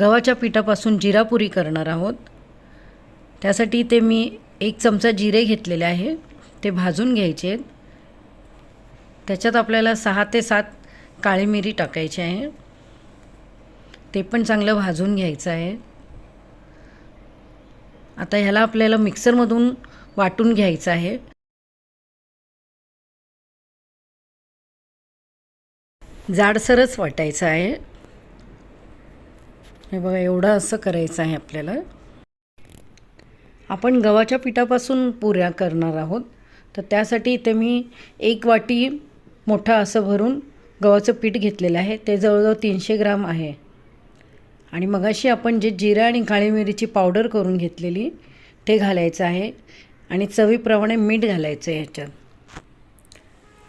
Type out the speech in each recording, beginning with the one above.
गव्हाच्या पिठापासून जिरापुरी करणार आहोत. त्यासाठी ते मी एक चमचा जिरे घेतलेले आहे. ते भाजून घ्यायचे आहेत. त्याच्यात आपल्याला सहा ते सात काळी मिरी टाकायची आहे. ते पण चांगलं भाजून घ्यायचं आहे. आता ह्याला आपल्याला मिक्सरमधून वाटून घ्यायचं आहे. जाडसरच वाटायचं आहे. हे बघा एवढं असं करायचं आहे आपल्याला. आपण गव्हाच्या पिठापासून पुऱ्या करणार आहोत. तर त्यासाठी इथे मी एक वाटी मोठं असं भरून गव्हाचं पीठ घेतलेलं आहे. ते जवळजवळ तीनशे ग्राम आहे. आणि मगाशी आपण जे जिरा आणि काळी मिरीची पावडर करून घेतलेली ते घालायचं आहे. आणि चवीप्रमाणे मीठ घालायचं आहे ह्याच्यात.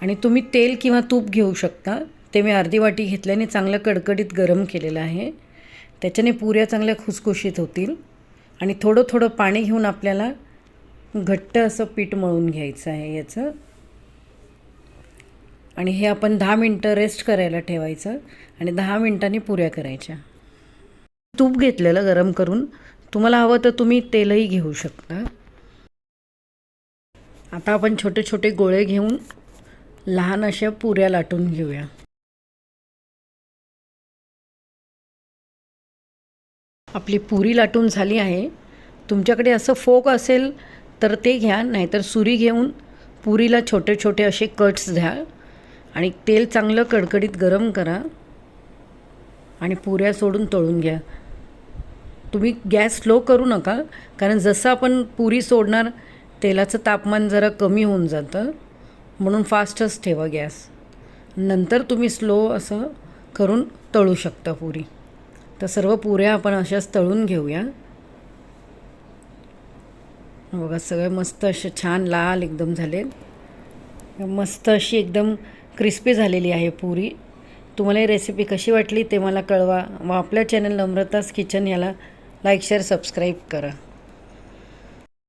आणि तुम्ही तेल किंवा तूप घेऊ शकता. ते मी अर्धी वाटी घेतल्याने चांगलं कडकडीत गरम केलेलं आहे. त्याच्याने पुऱ्या चांगल्या खुसखुशीत होतील आणि थोडं थोडं पाणी घेऊन आपल्याला घट्ट असं पीठ मळून घ्यायचं आहे याचं. आणि हे आपण दहा मिनटं रेस्ट करायला ठेवायचं आणि दहा मिनटांनी पुऱ्या करायच्या. तूप घेतलेलं गरम करून तुम्हाला हवं तर तुम्ही तेलही घेऊ शकता. आता आपण छोटे छोटे गोळे घेऊन लहान अशा पुऱ्या लाटून घेऊया. आपली पुरी लाटून झाली आहे. तुमच्याकडे असं फोक असेल तर ते घ्या नाहीतर सुरी घेऊन पुरीला छोटे छोटे असे कट्स द्या आणि तेल चांगलं कडकडीत गरम करा आणि पुऱ्या सोडून तळून घ्या. तुम्ही गॅस स्लो करू नका कारण जसं आपण पुरी सोडणार तेलाचं तापमान जरा कमी होऊन जातं. म्हणून फास्टच ठेवा गॅस. नंतर तुम्ही स्लो असं करून तळू शकता पुरी. तर सर्व पुऱ्या आपण अशाच तळून घेऊया. बघा सगळे मस्त असे छान लाल एकदम झाले. मस्त अशी एकदम क्रिस्पी झालेली आहे पुरी. तुम्हाला ही रेसिपी कशी वाटली ते मला कळवा. व आपल्या चॅनल नम्रतास किचन याला लाईक शेअर सबस्क्राईब करा.